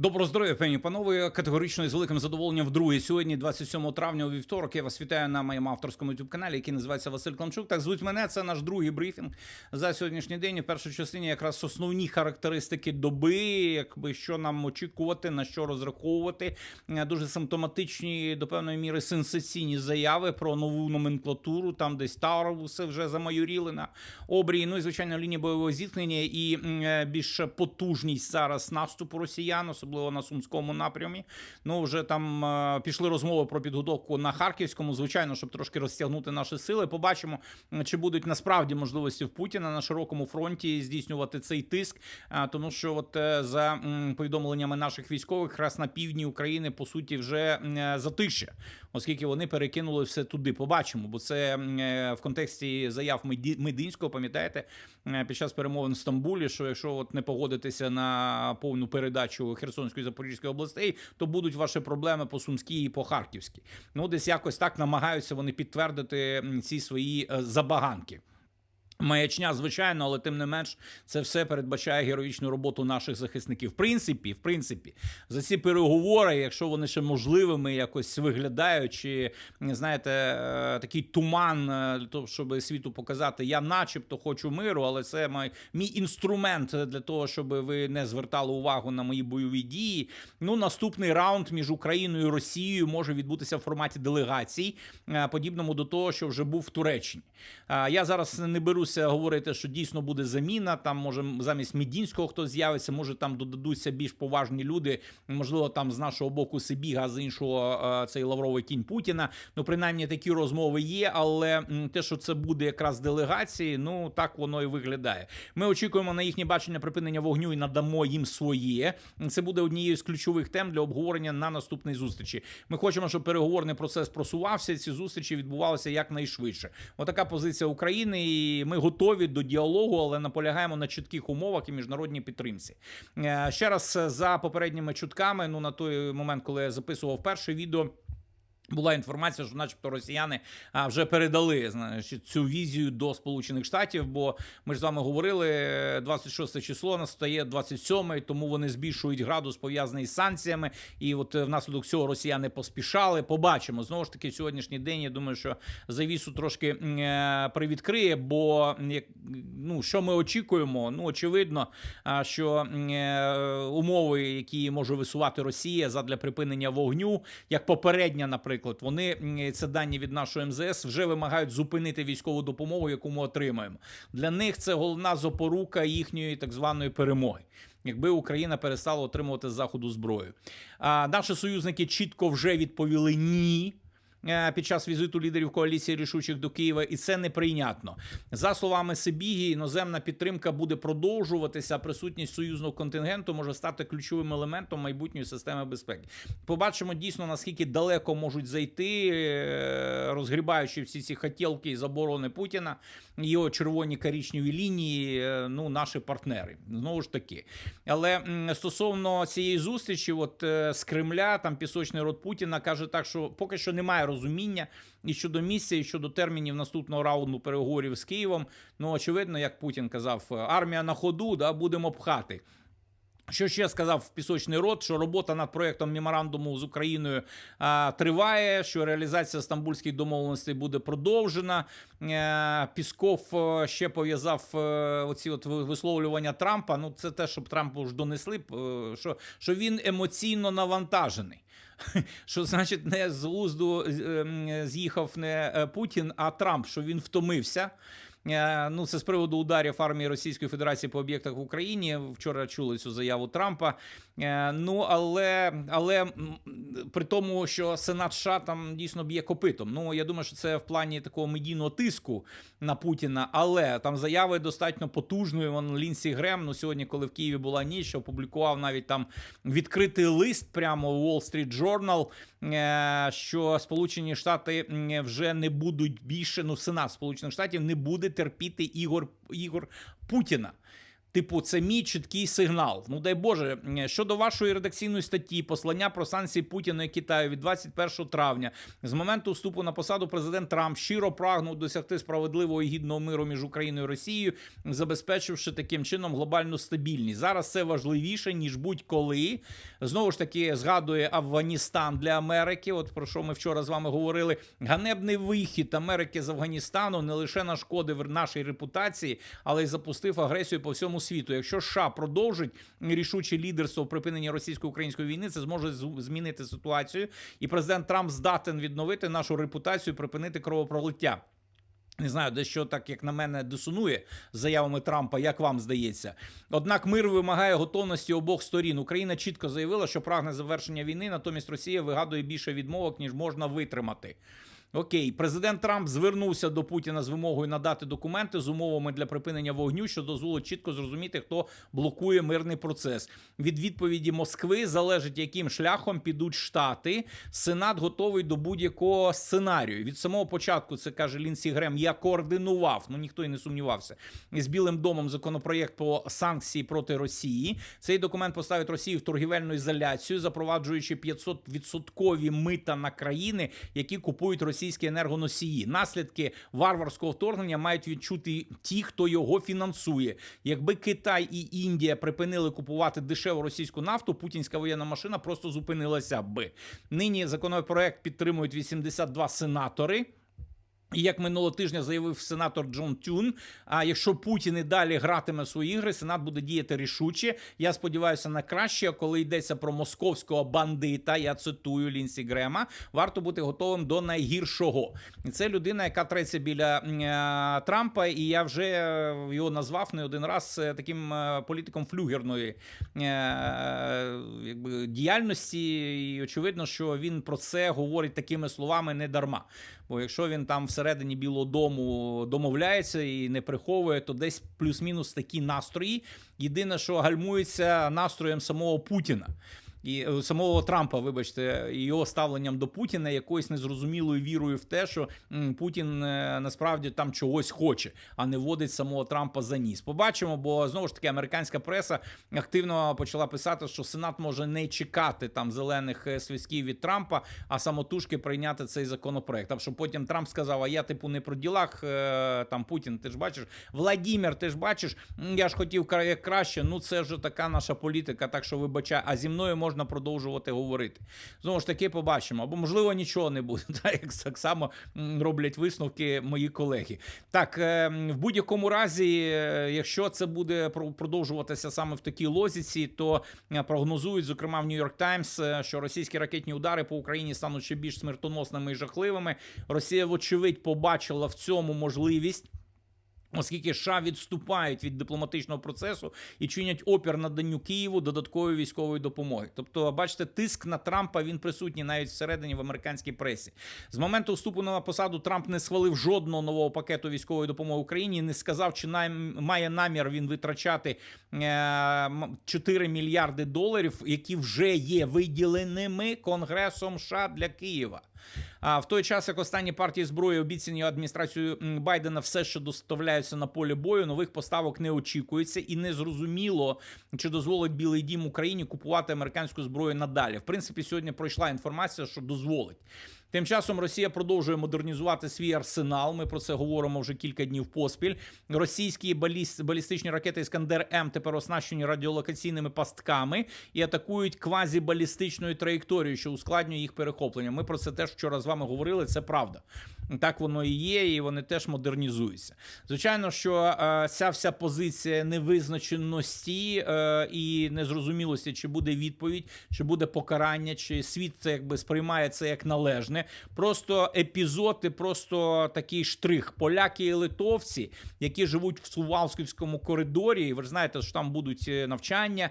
Доброго здоров'я, пані панове. Категорично і з великим задоволенням вдруге. Сьогодні, 27 травня, у вівторок, я вас вітаю на моєму авторському youtube каналі, який називається Василь Кланчук. Так звуть мене. Це наш другий брифінг за сьогоднішній день. У першій частині якраз основні характеристики доби, якби що нам очікувати, на що розраховувати. Е, Дуже симптоматичні до певної міри сенсаційні заяви про нову номенклатуру. Там десь Тауруси вже замайоріли на обрії. Ну і звичайно, лінія бойового зіткнення і е, більш потужність зараз наступу росіян, особливо на сумському напрямі. Ну вже там е, пішли розмови про підготовку на харківському. Звичайно, щоб трошки розтягнути наші сили. Побачимо, чи будуть насправді можливості в Путіна на широкому фронті здійснювати цей тиск. А, Тому що, от е, за м, повідомленнями наших військових, якраз на півдні України по суті вже е, затище, оскільки вони перекинули все туди. Побачимо, бо це е, в контексті заяв Мединського, пам'ятаєте, е, під час перемовин в Стамбулі, що якщо от не погодитися на повну передачу Херсонської Запорізької областей, то будуть ваші проблеми по Сумській і по Харківській. Ну, десь якось так намагаються вони підтвердити ці свої е, забаганки. Маячня, звичайно, але тим не менш, це все передбачає героїчну роботу наших захисників. В принципі, в принципі, за ці переговори, якщо вони ще можливими якось виглядають, чи знаєте, е, такий туман е, для того, щоб світу показати, я, начебто, хочу миру, але це мій, мій інструмент для того, щоб ви не звертали увагу на мої бойові дії. Ну, наступний раунд між Україною і Росією може відбутися в форматі делегацій, е, подібному до того, що вже був в Туреччині. Я зараз не беруся говорити, що дійсно буде заміна. Там може замість Медінського хтось з'явиться, може там додадуться більш поважні люди. Можливо, там з нашого боку Сибіга, з іншого е, цей лавровий кінь Путіна. Ну, принаймні такі розмови є. Але те, що це буде якраз делегації, ну так воно і виглядає. Ми очікуємо на їхнє бачення припинення вогню і надамо їм своє. Це буде однією з ключових тем для обговорення на наступній зустрічі. Ми хочемо, щоб переговорний процес просувався. Ці зустрічі відбувалися якнайшвидше. Отака позиція України, і ми готові до діалогу, але наполягаємо на чітких умовах і міжнародній підтримці. Е, Ще раз е, за попередніми чутками. Ну на той момент, коли я записував перше відео. Була інформація, що, начебто, росіяни а, вже передали значить, цю візію до Сполучених Штатів. Бо ми ж з вами говорили, е, 26 число настає 27, тому вони збільшують градус пов'язаний з санкціями. І от е, внаслідок цього росіяни поспішали. Побачимо знову ж таки сьогоднішній день. Я думаю, що завісу трошки е, привідкриє. Бо як ну що ми очікуємо? Ну очевидно, що е, умови, які може висувати Росія задля припинення вогню, як попередня, наприклад, вони це дані від нашого МЗС вже вимагають зупинити військову допомогу, яку ми отримаємо. Для них це головна запорука їхньої так званої перемоги. Якби Україна перестала отримувати з заходу зброю, а наші союзники чітко вже відповіли ні. Е, Під час візиту лідерів коаліції рішучих до Києва, і це неприйнятно. За словами Сибігі, іноземна підтримка буде продовжуватися. Присутність союзного контингенту може стати ключовим елементом майбутньої системи безпеки. Побачимо дійсно наскільки далеко можуть зайти, е, розгрібаючи всі ці хотілки і заборони Путіна, його червоні карічневі лінії. е, Ну, наші партнери знову ж таки. Але стосовно цієї зустрічі, от з Кремля, там пісочний рот Путіна каже так, що поки що немає розуміння і щодо місця, і щодо термінів наступного раунду переговорів з Києвом. Ну очевидно, як Путін казав, армія на ходу, да будемо пхати. Що ще сказав пісочний рот, що робота над проектом меморандуму з Україною а, триває, що реалізація стамбульських домовленостей буде продовжена. Е, Пісков е, ще пов'язав е, оці от висловлювання Трампа. Ну, це те, щоб Трампу ж донесли, що, що він емоційно навантажений. Що значить не з глузду е, з'їхав не е, Путін, а Трамп, що він втомився. Е, Ну, це з приводу ударів армії Російської Федерації по об'єктах в Україні. Вчора чули цю заяву Трампа. Е, Ну, але, але при тому, що Сенат США там дійсно б'є копитом. Ну, я думаю, що це в плані такого медійного тиску на Путіна, але там заяви достатньо потужної. Вон Лінсі Грем, ну сьогодні, коли в Києві була ніч, опублікував навіть там відкритий лист прямо у Wall Street Journal, е, що Сполучені Штати вже не будуть більше, ну Сенат Сполучених Штатів не буде терпіти ігор, ігор Путіна. Типу, це мій чіткий сигнал. Ну дай Боже, щодо вашої редакційної статті, послання про санкції Путіна і Китаю від 21 травня, з моменту вступу на посаду президент Трамп щиро прагнув досягти справедливого і гідного миру між Україною і Росією, забезпечивши таким чином глобальну стабільність. Зараз це важливіше ніж будь-коли. Знову ж таки, згадує Афганістан для Америки. От про що ми вчора з вами говорили. Ганебний вихід Америки з Афганістану не лише нашкодив нашій репутації, але й запустив агресію по всьому світу. Якщо США продовжить рішуче лідерство в припиненні російсько-української війни, це зможе змінити ситуацію, і президент Трамп здатен відновити нашу репутацію, припинити кровопролиття. Не знаю, дещо так, як на мене, дисонує з заявами Трампа, як вам здається. Однак мир вимагає готовності обох сторін. Україна чітко заявила, що прагне завершення війни, натомість Росія вигадує більше відмовок, ніж можна витримати. Окей, президент Трамп звернувся до Путіна з вимогою надати документи з умовами для припинення вогню, що дозволить чітко зрозуміти, хто блокує мирний процес. Від відповіді Москви залежить, яким шляхом підуть штати. Сенат готовий до будь-якого сценарію. Від самого початку це каже Лінсі Грем. Я координував, ну ніхто і не сумнівався. З Білим домом законопроєкт про санкції проти Росії. Цей документ поставить Росію в торгівельну ізоляцію, запроваджуючи 500% мита на країни, які купують російські енергоносії. Наслідки варварського вторгнення мають відчути ті, хто його фінансує. Якби Китай і Індія припинили купувати дешеву російську нафту, путінська воєнна машина просто зупинилася би. Нині законопроект підтримують 82 сенатори. І як минулого тижня заявив сенатор Джон Тюн, а якщо Путін і далі гратиме свої ігри, Сенат буде діяти рішуче. Я сподіваюся на краще, коли йдеться про московського бандита. Я цитую Лінсі Грема. Варто бути готовим до найгіршого. Це людина, яка треться біля е, Трампа, і я вже е, його назвав не один раз е, таким політиком флюгерної якби, діяльності. І очевидно, що він про це говорить такими словами не дарма. Бо якщо він там всередині Білого Дому домовляється і не приховує, то десь плюс-мінус такі настрої. Єдине, що гальмується настроєм самого Путіна. І е, самого Трампа, вибачте, його ставленням до Путіна якоюсь незрозумілою вірою в те, що Путін е, насправді там чогось хоче, а не водить самого Трампа за ніс. Побачимо, бо знову ж таки американська преса активно почала писати, що Сенат може не чекати там зелених е, свистків від Трампа, а самотужки прийняти цей законопроект. А що потім Трамп сказав: А я типу не про ділах там Путін. Ти ж бачиш, Владімір, ти ж бачиш, я ж хотів кра- краще. Ну це ж така наша політика, так що вибачай. А зі мною можна продовжувати говорити. Знову ж таки, побачимо. Або можливо нічого не буде. Так, як так само роблять висновки мої колеги. Так, е, в будь-якому разі, е, якщо це буде про- продовжуватися саме в такій лозіці, то е, прогнозують, зокрема в Нью-Йорк Таймс, що російські ракетні удари по Україні стануть ще більш смертоносними і жахливими. Росія, вочевидь, побачила в цьому можливість. Оскільки США відступають від дипломатичного процесу і чинять опір наданню Києву додаткової військової допомоги. Тобто, бачите, тиск на Трампа він присутній навіть всередині в американській пресі. З моменту вступу на посаду Трамп не схвалив жодного нового пакету військової допомоги Україні. Не сказав, чи має намір він витрачати е, 4 мільярди доларів, які вже є виділеними Конгресом США для Києва. А в той час, як останні партії зброї обіцяні адміністрацією Байдена все, що доставляються на полі бою, нових поставок не очікується, і не зрозуміло, чи дозволить Білий Дім Україні купувати американську зброю надалі. В принципі, сьогодні пройшла інформація, що дозволить. Тим часом Росія продовжує модернізувати свій арсенал. Ми про це говоримо вже кілька днів поспіль. Російські баліст, балістичні ракети Іскандер М тепер оснащені радіолокаційними пастками і атакують квазібалістичною траєкторією, що ускладнює їх перехоплення. Ми про це теж вчора з вами говорили. Це правда. Так воно і є, і вони теж модернізуються. Звичайно, що е, ця вся позиція невизначеності е, і незрозумілості, чи буде відповідь, чи буде покарання, чи світ це якби сприймає це як належне. Просто епізоди, просто такий штрих. Поляки і литовці, які живуть в Сувалськівському коридорі, і ви ж знаєте, що там будуть е, навчання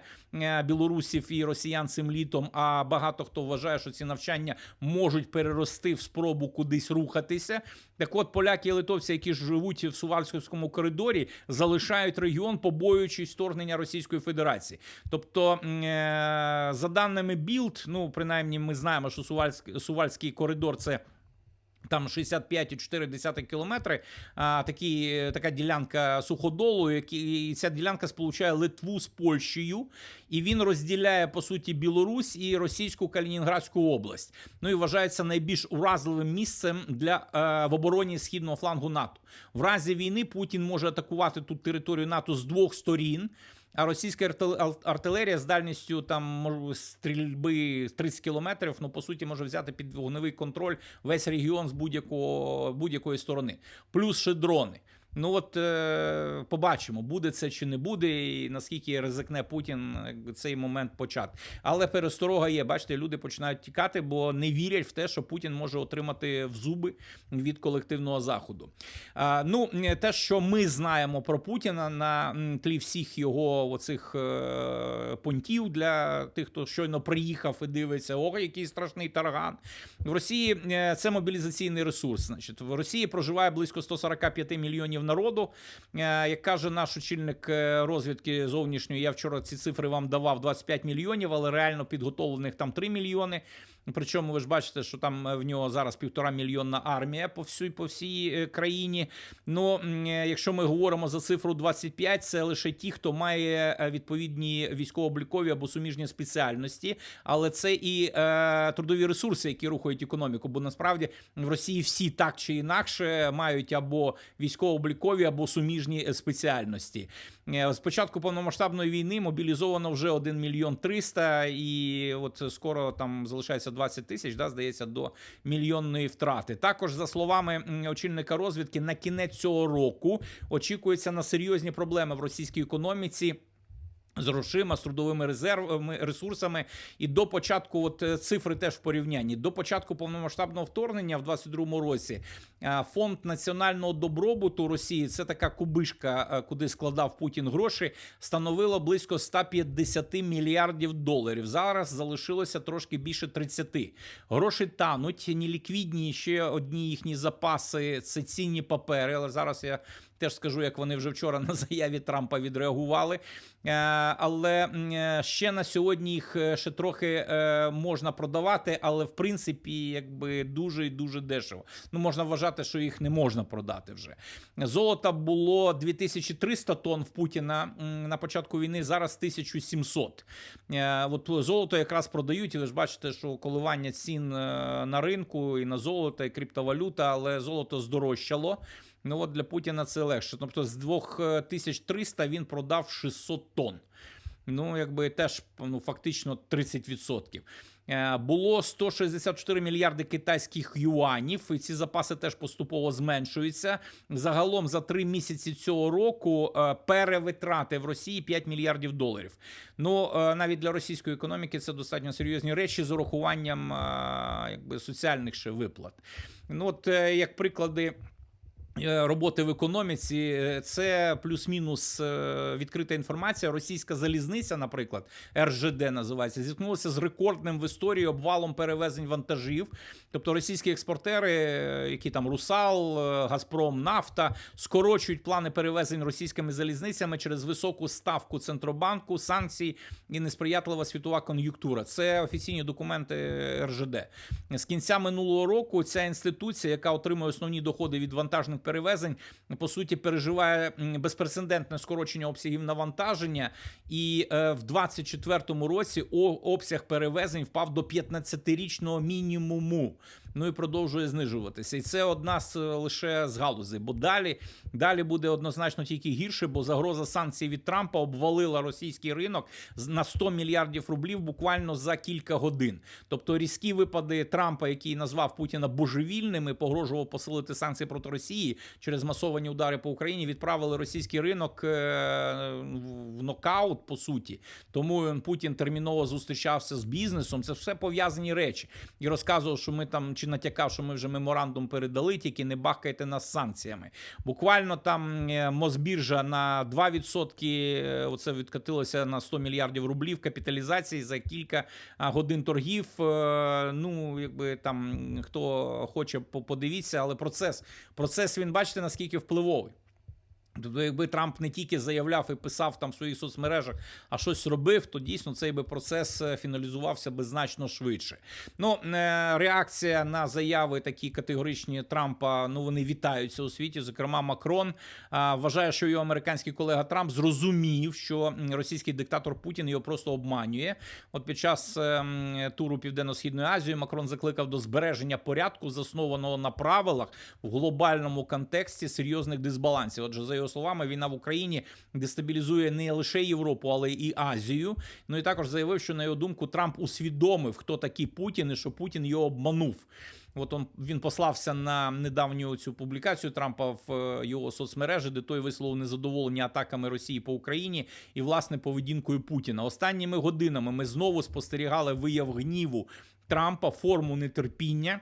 білорусів і росіян цим літом. А багато хто вважає, що ці навчання можуть перерости в спробу кудись рухатися. Так от поляки і литовці, які живуть в Сувальському коридорі, залишають регіон, побоюючись вторгнення Російської Федерації. Тобто, е, за даними Білд, ну принаймні, ми знаємо, що Сувальський, Сувальський коридор це. Там 65,4 кілометри, а, такі, така ділянка суходолу, які, і ця ділянка сполучає Литву з Польщею, і він розділяє по суті Білорусь і російську Калінінградську область. Ну і вважається найбільш уразливим місцем для е, в обороні східного флангу НАТО. В разі війни Путін може атакувати тут територію НАТО з двох сторін. А російська артил- артилерія з дальністю там стрільби 30 кілометрів, ну по суті може взяти під вогневий контроль весь регіон з будь-якого будь-якої сторони. Плюс ще дрони. Ну от е, побачимо, буде це чи не буде, і наскільки ризикне Путін цей момент почати. Але пересторога є. Бачите, люди починають тікати, бо не вірять в те, що Путін може отримати в зуби від колективного заходу. Ну, е, те, що ми знаємо про Путіна на тлі всіх його оцих е, понтів для тих, хто щойно приїхав і дивиться, о, який страшний тарган. В Росії це мобілізаційний ресурс. Значить, в Росії проживає близько 145 мільйонів народу. Е, Як каже наш очільник е, розвідки зовнішньої, я вчора ці цифри вам давав 25 мільйонів, але реально підготовлених там 3 мільйони. Причому ви ж бачите, що там е, в нього зараз півтора мільйонна армія по всій по всій е, країні. Ну е, якщо ми говоримо за цифру 25, це лише ті, хто має відповідні військово-облікові або суміжні спеціальності, але це і е, трудові ресурси, які рухають економіку. Бо насправді в Росії всі так чи інакше мають або військово-облікові, або суміжні спеціальності. Е, З початку повномасштабної війни мобілізовано вже 1 мільйон 300, і от скоро там залишається 20 тисяч, да, здається, до мільйонної втрати. Також, за словами очільника розвідки, на кінець цього року очікується на серйозні проблеми в російській економіці. З грошима, з трудовими резервами, ресурсами, і до початку, от е, цифри теж в порівнянні. До початку повномасштабного вторгнення в 22-му році е, фонд національного добробуту Росії, це така кубишка, е, куди складав Путін гроші, становило близько 150 мільярдів доларів. Зараз залишилося трошки більше 30. Гроші тануть, неліквідні ще одні їхні запаси. Це цінні папери. Але зараз я теж скажу, як вони вже вчора на заяві Трампа відреагували. Е, Але е, ще на сьогодні їх е, ще трохи можна продавати, але в принципі, якби дуже і дуже дешево. Ну можна вважати, що їх не можна продати вже. Золота було 2300 тонн в Путіна на початку війни. Зараз 1700. Е, От золото якраз продають, і ви ж бачите, що коливання цін на ринку і на золото, і криптовалюта, але золото здорожчало. Ну от для Путіна це легше. Тобто з 2300 він продав 600 тонн. Ну, якби теж ну, фактично 30%. Е, Було 164 мільярди китайських юанів, і ці запаси теж поступово зменшуються. Загалом за три місяці цього року е, перевитрати в Росії 5 мільярдів доларів. Ну е, навіть для російської економіки це достатньо серйозні речі з урахуванням е, якби соціальних ще виплат. Ну, от е, як приклади. Е, Роботи в економіці е, це плюс-мінус е, відкрита інформація. Російська залізниця, наприклад, РЖД називається, зіткнулася з рекордним в історії обвалом перевезень вантажів. Тобто російські експортери, які там Русал, Газпром, Нафта, скорочують плани перевезень російськими залізницями через високу ставку центробанку, санкцій і несприятлива світова кон'юнктура. Це офіційні документи РЖД. З кінця минулого року ця інституція, яка отримує основні доходи від вантажних перевезень, по суті, переживає безпрецедентне скорочення обсягів навантаження, і е, в 2024 році обсяг перевезень впав до 15-річного мінімуму. Ну і продовжує знижуватися. І це одна з е, лише з галузей. Бо далі, далі буде однозначно тільки гірше, бо загроза санкцій від Трампа обвалила російський ринок на 100 мільярдів рублів буквально за кілька годин. Тобто різкі випади Трампа, який назвав Путіна божевільним і погрожував посилити санкції проти Росії через масовані удари по Україні, відправили російський ринок е, в нокаут по суті. Тому Путін терміново зустрічався з бізнесом. Це все пов'язані речі. І розказував, що ми там чи натякав, що ми вже меморандум передали, тільки не бахкайте нас санкціями. Буквально там е, Мосбіржа на 2% е, оце відкатилося на 100 мільярдів рублів капіталізації за кілька годин торгів. Е, Ну, якби там хто хоче, подивіться, але процес, процес він бачите наскільки впливовий. Тобто, якби Трамп не тільки заявляв і писав там в своїх соцмережах, а щось робив, то дійсно цей би процес е, фіналізувався би значно швидше. Ну е, реакція на заяви такі категоричні Трампа. Ну вони вітаються у світі. Зокрема, Макрон вважає, що його американський колега Трамп зрозумів, що російський диктатор Путін його просто обманює. От під час е, туру Південно-східної Азії Макрон закликав до збереження порядку, заснованого на правилах в глобальному контексті серйозних дисбалансів. Отже, за його словами, війна в Україні дестабілізує не лише Європу, але і Азію. Ну і також заявив, що на його думку Трамп усвідомив, хто такий Путін, і що Путін його обманув. От он він послався на недавню цю публікацію Трампа в е, його соцмережі, де той висловив незадоволення атаками Росії по Україні і власне поведінкою Путіна. Останніми годинами ми знову спостерігали вияв гніву Трампа, форму нетерпіння.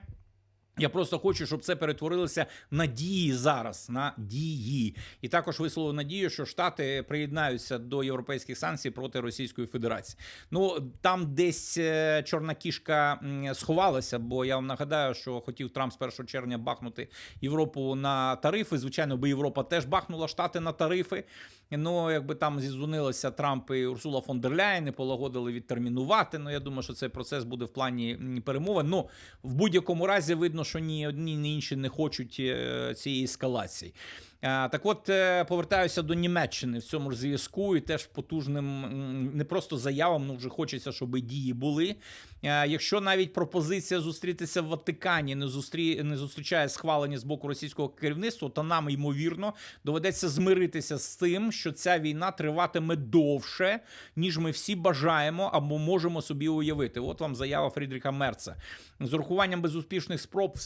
Я просто хочу, щоб це перетворилося на дії зараз, на дії, і також висловив надію, що Штати приєднаються до європейських санкцій проти Російської Федерації. Ну там десь е, чорна кішка сховалася, бо я вам нагадаю, що хотів Трамп з 1 червня бахнути Європу на тарифи. Звичайно, би Європа теж бахнула Штати на тарифи. Ну, якби там зізвонилися Трамп і Урсула фон дер Ляйн і полагодили відтермінувати. Ну, я думаю, що цей процес буде в плані перемови. Ну, в будь-якому разі видно, що ні одні, ні інші не хочуть е, цієї ескалації. А, Так от е, повертаюся до Німеччини в цьому ж зв'язку, і теж потужним не просто заявам, ну вже хочеться, щоб дії були. Якщо навіть пропозиція зустрітися в Ватикані не зустрі не зустрічає схвалення з боку російського керівництва, то нам ймовірно доведеться змиритися з тим, що ця війна триватиме довше, ніж ми всі бажаємо або можемо собі уявити. От вам заява Фрідріха Мерца. З урахуванням безуспішних спроб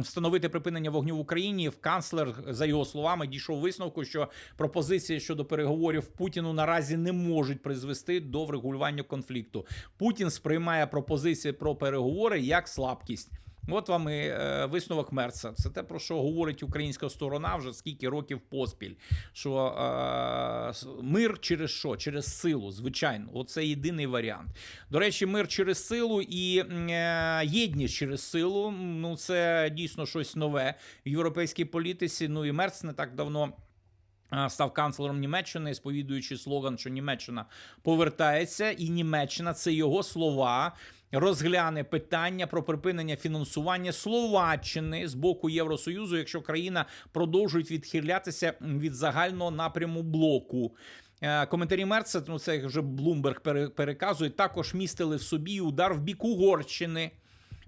встановити припинення вогню в Україні, в канцлер, за його словами, дійшов висновку, що пропозиції щодо переговорів Путіну наразі не можуть призвести до врегулювання конфлікту. Путін сприймає пропозиції про переговори як слабкість. От вам і е, висновок Мерца. Це те, про що говорить українська сторона вже скільки років поспіль. Що е, мир через що? Через силу, звичайно. Оце єдиний варіант. До речі, мир через силу і е, єдність через силу. Ну, це дійсно щось нове в європейській політиці. Ну і Мерц не так давно. Став канцлером Німеччини, сповідуючи слоган, що Німеччина повертається, і Німеччина це його слова. Розгляне питання про припинення фінансування Словаччини з боку Євросоюзу, якщо країна продовжує відхилятися від загального напряму блоку. Е, Коментарі Мерца, ну це вже Блумберг пере- переказує, також містили в собі удар в бік Угорщини.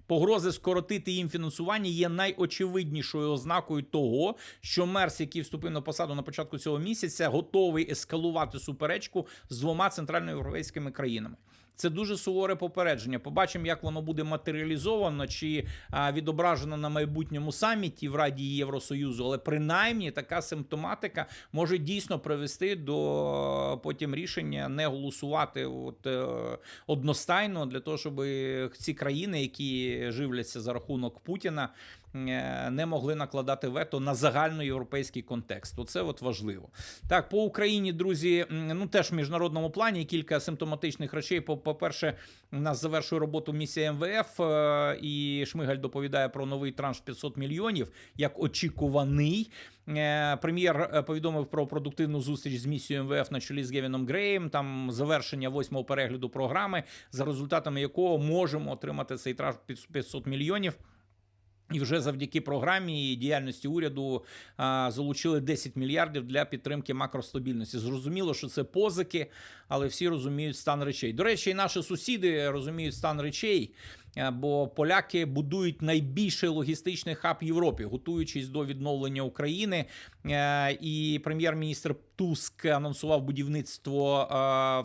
Погрози скоротити їм фінансування є найочевиднішою ознакою того, що Мерс, який вступив на посаду на початку цього місяця, готовий ескалувати суперечку з двома центральноєвропейськими країнами. Це дуже суворе попередження. Побачимо, як воно буде матеріалізовано чи відображено на майбутньому саміті в Раді Євросоюзу. Але принаймні така симптоматика може дійсно привести до потім рішення не голосувати от, е, одностайно для того, щоб ці країни, які живляться за рахунок Путіна, не могли накладати вето на загальноєвропейський контекст. Оце от важливо. Так, по Україні, друзі, ну теж в міжнародному плані кілька симптоматичних речей. По- По-перше, у нас завершує роботу місія МВФ, е, і Шмигаль доповідає про новий транш 500 мільйонів як очікуваний. Е, Прем'єр е, повідомив про продуктивну зустріч з місією МВФ на чолі з Гевіном Греєм. Там завершення восьмого перегляду програми, за результатами якого можемо отримати цей транш під 500 мільйонів. І вже завдяки програмі і діяльності уряду а, залучили 10 мільярдів для підтримки макростабільності. Зрозуміло, що це позики, але всі розуміють стан речей. До речі, і наші сусіди розуміють стан речей. Бо поляки будують найбільший логістичний хаб Європі, готуючись до відновлення України. І прем'єр-міністр Туск анонсував будівництво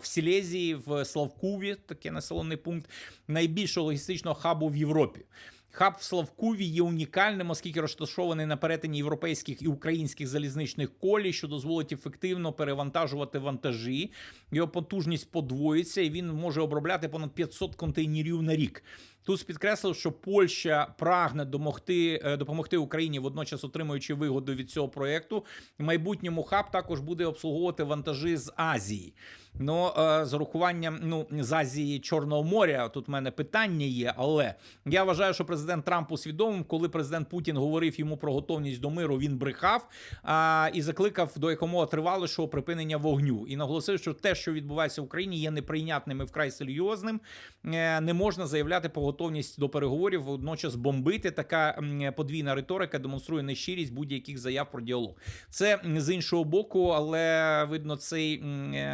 в Сілезії, в Славкуві, такий населений пункт, найбільшого логістичного хабу в Європі. Хаб в Славкуві є унікальним, оскільки розташований на перетині європейських і українських залізничних колій, що дозволить ефективно перевантажувати вантажі. Його потужність подвоїться, і він може обробляти понад 500 контейнерів на рік. Туз підкреслив, що Польща прагне домогти, е, допомогти Україні, водночас отримуючи вигоду від цього проєкту. В майбутньому хаб також буде обслуговувати вантажі з Азії. Ну, е, з урахуванням ну, з Азії Чорного моря, тут в мене питання є, але я вважаю, що президент Трамп усвідомив, коли президент Путін говорив йому про готовність до миру, він брехав а, і закликав до якомога тривалішого припинення вогню. І наголосив, що те, що відбувається в Україні, є неприйнятним і вкрай серйозним. Е, Не можна заявляти про готовність до переговорів, водночас бомбити. Така подвійна риторика демонструє нещирість будь-яких заяв про діалог. Це з іншого боку, але видно, цей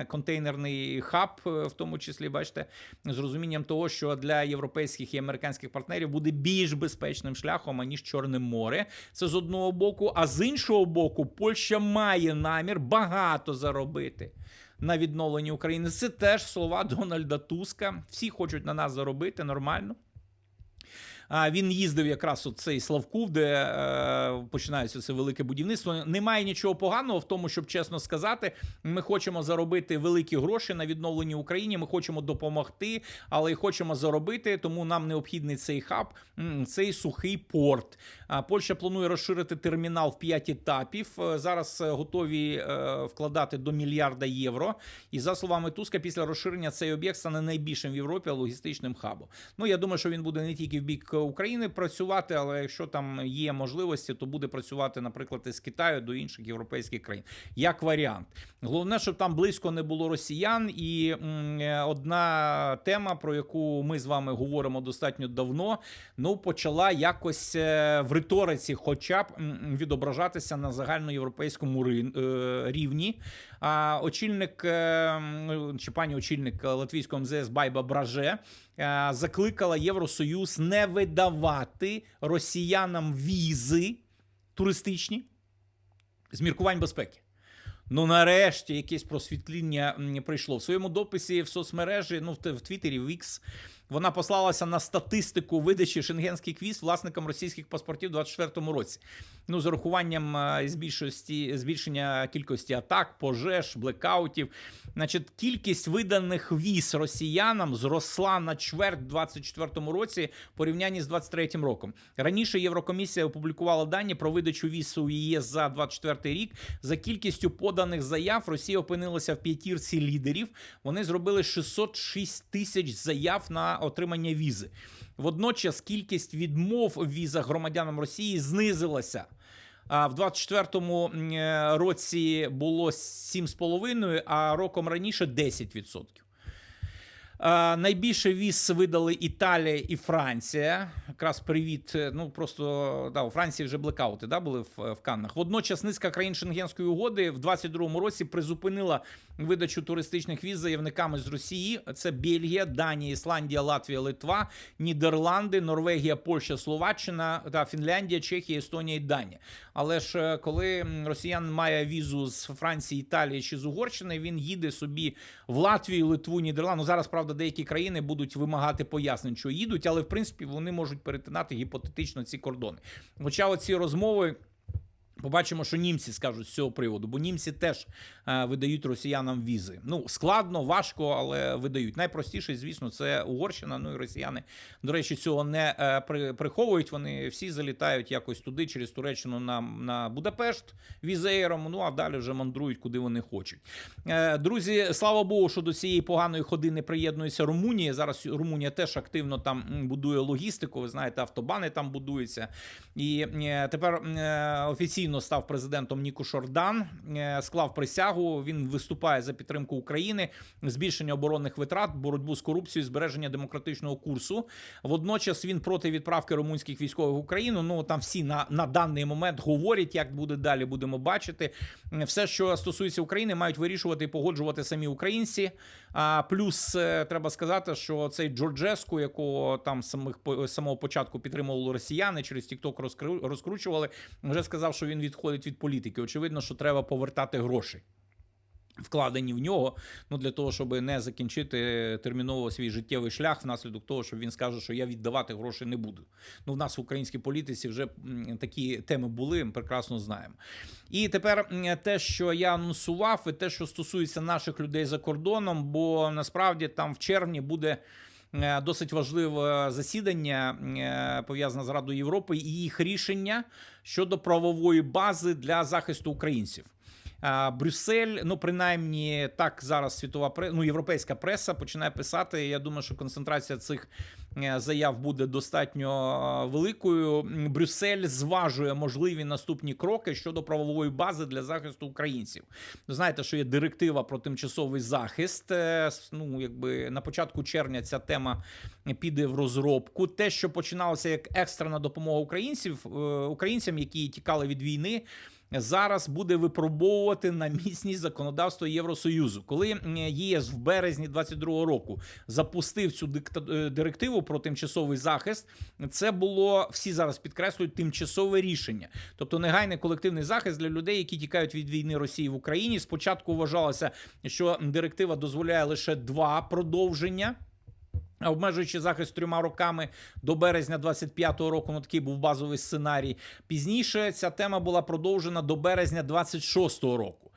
контейнерний хаб, е, в тому числі, бачите, з розумінням того, що для європейських і американських партнерів буде більш безпечним шляхом аніж Чорне море. Це з одного боку. А з іншого боку, Польща має намір багато заробити. На відновленні України це теж слова Дональда Туска. Всі хочуть на нас заробити нормально. А він їздив якраз у цей Славкув, де е, починається це велике будівництво. Немає нічого поганого в тому, щоб чесно сказати, ми хочемо заробити великі гроші на відновленні України. Ми хочемо допомогти, але й хочемо заробити. Тому нам необхідний цей хаб, цей сухий порт. А Польща планує розширити термінал в 5 етапів. Е, Зараз е, готові е, вкладати до мільярда євро. І за словами Туска, після розширення цей об'єкт стане найбільшим в Європі логістичним хабом. Ну я думаю, що він буде не тільки в бік України працювати, але якщо там є можливості, то буде працювати, наприклад, із Китаю до інших європейських країн. Як варіант, головне, щоб там близько не було росіян. І е, одна тема, про яку ми з вами говоримо достатньо давно, ну почала якось е, в риториці, хоча б відображатися на загальноєвропейському е, рівні. А очільник чи пані очільник латвійського МЗС Байба Браже закликала Євросоюз не видавати росіянам візи туристичні з міркувань безпеки. Ну, нарешті, якесь просвітління прийшло в своєму дописі в соцмережі, ну в Твіттері, в X, вона послалася на статистику видачі шенгенських віз власникам російських паспортів у 2024 році. Ну, з урахуванням е, збільшості, збільшення кількості атак, пожеж, блекаутів. Значить, кількість виданих віз росіянам зросла на чверть у 2024 році в порівнянні з 2023 роком. Раніше Єврокомісія опублікувала дані про видачу віз у ЄС за 2024 рік. За кількістю поданих заяв Росія опинилася в п'ятірці лідерів. Вони зробили 606 тисяч заяв на отримання візи. Водночас кількість відмов в візах громадянам Росії знизилася. А в 24-му е, році було 7,5, а роком раніше 10%. Найбільше віз видали Італія і Франція. Якраз привіт. е, Ну просто да, у Франції вже блекаути да, були в, в Каннах. Водночас низка країн Шенгенської угоди в 22-му році призупинила видачу туристичних віз заявниками з Росії. Це Бельгія, Данія, Ісландія, Латвія, Литва, Нідерланди, Норвегія, Польща, Словаччина та Фінляндія, Чехія, Естонія і Данія. Але ж е, коли росіян має візу з Франції, Італії чи з Угорщини, він їде собі в Латвію, Литву, Нідерланди. Ну, зараз правда деякі країни будуть вимагати пояснень, що їдуть, але в принципі вони можуть перетинати гіпотетично ці кордони. Хоча оці розмови. Побачимо, що німці скажуть з цього приводу, бо німці теж е, видають росіянам візи. Ну складно, важко, але видають. Найпростіше, звісно, це Угорщина. Ну і росіяни, до речі, цього не е, при, приховують. Вони всі залітають якось туди, через Туреччину на, на Будапешт візеєром. Ну а далі вже мандрують, куди вони хочуть. Е, друзі, слава Богу, що до цієї поганої ходи не приєднується Румунія. Зараз Румунія теж активно там будує логістику. Ви знаєте, автобани там будуються. І е, тепер е, офіційно став президентом Ніку Шордан, е, склав присягу. Він виступає за підтримку України, збільшення оборонних витрат, боротьбу з корупцією, збереження демократичного курсу. Водночас він проти відправки румунських військових в Україну. Ну там всі на, на даний момент говорять, як буде далі. Будемо бачити. Все, що стосується України, мають вирішувати і погоджувати самі українці. А плюс е, треба сказати, що цей Джорджеску, якого там самих самого початку підтримували росіяни, через розкру- розкручували, вже сказав, що він відходить від політики. Очевидно, що треба повертати гроші. Вкладені в нього, ну для того, щоб не закінчити терміново свій життєвий шлях, внаслідок того, що він скаже, що я віддавати гроші не буду. Ну, в нас в українській політиці вже такі теми були, ми прекрасно знаємо. І тепер те, що я анонсував, і те, що стосується наших людей за кордоном, бо насправді там в червні буде досить важливе засідання е, пов'язане з Радою Європи і їх рішення щодо правової бази для захисту українців. А, Брюссель, ну принаймні так зараз світова пре- ну, європейська преса починає писати. Я думаю, що концентрація цих е, заяв буде достатньо е, великою. Брюссель зважує можливі наступні кроки щодо правової бази для захисту українців. Знаєте, що є директива про тимчасовий захист. Е, Ну, якби на початку червня ця тема піде в розробку. Те, що починалося як екстрена допомога українців, е, українцям, які тікали від війни. Зараз буде випробовувати на міцність законодавство Євросоюзу, коли ЄС в березні 22-го року запустив цю е, директиву про тимчасовий захист. Це було всі зараз підкреслюють тимчасове рішення, тобто негайний колективний захист для людей, які тікають від війни Росії в Україні. Спочатку вважалося, що директива дозволяє лише два продовження. Обмежуючи захист трьома роками до березня 25-го року, ну такий був базовий сценарій. Пізніше ця тема була продовжена до березня 26-го року.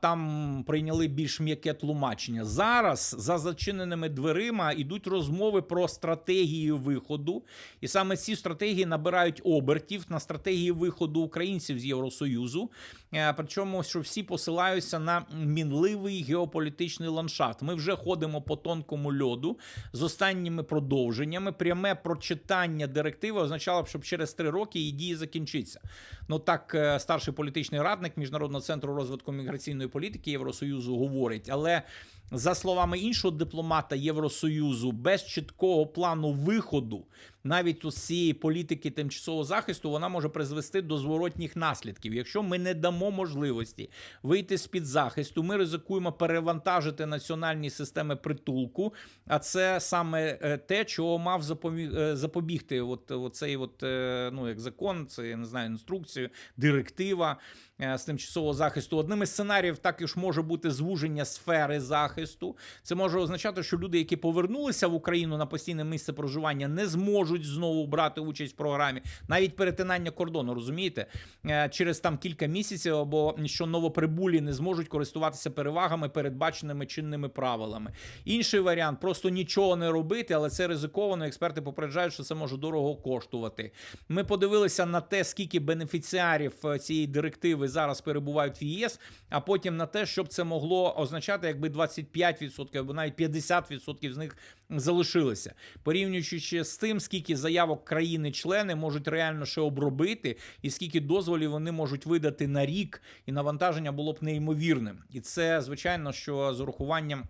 Там прийняли більш м'яке тлумачення. Зараз за зачиненими дверима йдуть розмови про стратегію виходу, і саме ці стратегії набирають обертів на стратегії виходу українців з Євросоюзу. Е, Причому, що всі посилаються на мінливий геополітичний ландшафт. Ми вже ходимо по тонкому льоду з останніми продовженнями. Пряме прочитання директиви означало б, щоб через три роки її дії закінчиться. Ну так е, старший політичний радник Міжнародного центру розвитку міграційної політики Євросоюзу говорить, але. За словами іншого дипломата Євросоюзу, без чіткого плану виходу, навіть у цієї політики тимчасового захисту, вона може призвести до зворотніх наслідків. Якщо ми не дамо можливості вийти з під захисту, ми ризикуємо перевантажити національні системи притулку. А це саме е, те, чого мав е, запобігти. От от е, ну як закон, це я не знаю, інструкцію, директива е, з тимчасового захисту. Одним із сценаріїв також може бути звуження сфери захисту. Це може означати, що люди, які повернулися в Україну на постійне місце проживання, не зможуть знову брати участь в програмі, навіть перетинання кордону, розумієте, Е, через там кілька місяців або що новоприбулі не зможуть користуватися перевагами, передбаченими чинними правилами. Інший варіант просто нічого не робити, але це ризиковано. Експерти попереджають, що це може дорого коштувати. Ми подивилися на те, скільки бенефіціарів е, цієї директиви зараз перебувають в ЄС, а потім на те, щоб це могло означати, якби 25% або навіть 50% з них залишилися. Порівнюючи з тим, скільки заявок країни-члени можуть реально ще обробити, і скільки дозволів вони можуть видати на рік, і навантаження було б неймовірним. І це звичайно, що з урахуванням.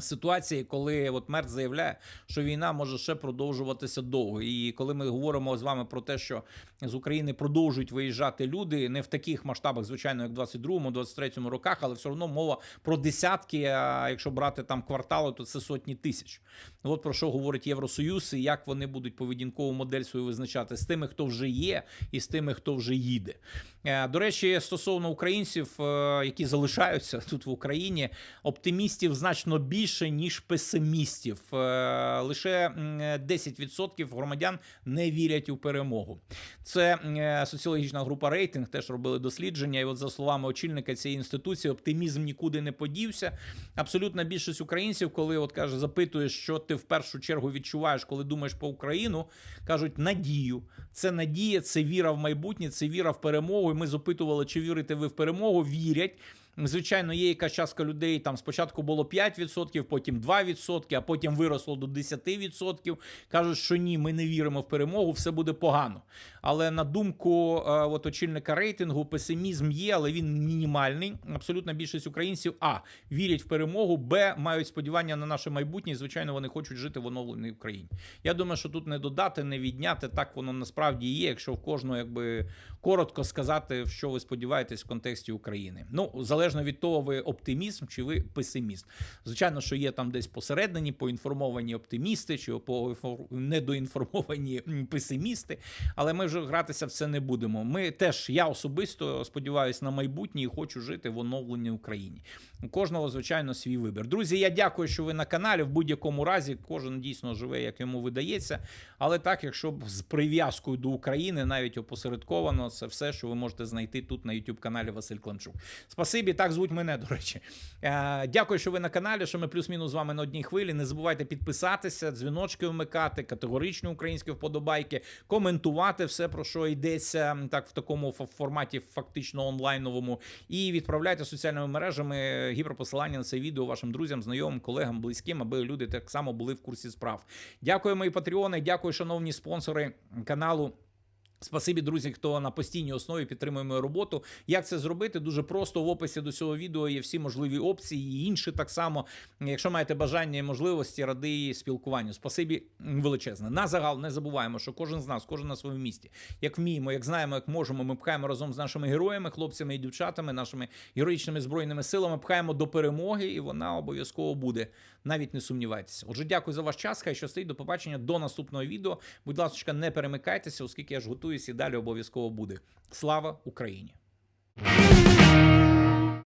Ситуації, коли от Мерц заявляє, що війна може ще продовжуватися довго, і коли ми говоримо з вами про те, що з України продовжують виїжджати люди, не в таких масштабах, звичайно, як в 22-му, 23-му роках, але все одно мова про десятки. А якщо брати там квартали, то це сотні тисяч. От про що говорить Євросоюз, і як вони будуть поведінкову модель свою визначати з тими, хто вже є, і з тими, хто вже їде. Е, До речі, стосовно українців, е, які залишаються тут в Україні, оптимістів значно більше ніж песимістів. Е, Лише м, 10% громадян не вірять у перемогу. Це соціологічна група рейтинг теж робили дослідження. І от за словами очільника цієї інституції, оптимізм нікуди не подівся. Абсолютна більшість українців, коли от каже, запитуєш, що ти в першу чергу відчуваєш, коли думаєш про Україну, кажуть надію. Це надія, це віра в майбутнє, це віра в перемогу. І ми запитували, чи вірите ви в перемогу. Вірять. Звичайно, є якась частка людей. Там спочатку було 5%, потім 2%, а потім виросло до 10%. Кажуть, що ні, ми не віримо в перемогу, все буде погано. Але на думку е, от очільника рейтингу, песимізм є, але він мінімальний. Абсолютна більшість українців а вірять в перемогу, б мають сподівання на наше майбутнє. і, Звичайно, вони хочуть жити в оновленій Україні. Я думаю, що тут не додати, не відняти. Так воно насправді є. Якщо в кожного якби коротко сказати, що ви сподіваєтесь в контексті України. Ну залежно від того, ви оптимізм чи ви песиміст. Звичайно, що є там десь посередині поінформовані оптимісти чи по недоінформовані песимісти. Але ми вже гратися в це не будемо. Ми теж, я особисто сподіваюся на майбутнє і хочу жити в оновленій Україні. У кожного, звичайно, свій вибір. Друзі, я дякую, що ви на каналі. В будь-якому разі кожен дійсно живе, як йому видається. Але так, якщо з прив'язкою до України, навіть опосередковано, це все, що ви можете знайти тут на YouTube каналі Василь Кланчук. Спасибі. так звуть мене, до речі. Е, Дякую, що ви на каналі, що ми плюс-мінус з вами на одній хвилі. Не забувайте підписатися, дзвіночки вмикати, категоричні українські вподобайки, коментувати все, про що йдеться так в такому форматі, фактично онлайновому. І відправляйте соціальними мережами гіперпосилання на це відео вашим друзям, знайомим, колегам, близьким, аби люди так само були в курсі справ. Дякую, мої патреони, дякую, шановні спонсори каналу. Спасибі, друзі, хто на постійній основі підтримує мою роботу. Як це зробити? Дуже просто в описі до цього відео є всі можливі опції, і інші так само. Якщо маєте бажання і можливості, ради спілкуванню. Спасибі величезне. На загал не забуваємо, що кожен з нас, кожен на своєму місці, як вміємо, як знаємо, як можемо. Ми пхаємо разом з нашими героями, хлопцями і дівчатами, нашими героїчними збройними силами, пхаємо до перемоги, і вона обов'язково буде. Навіть не сумнівайтеся. Отже, дякую за ваш час. Хай щастить. До побачення до наступного відео. Будь ласка, не перемикайтеся, оскільки я ж готуюся і далі обов'язково буде. Слава Україні!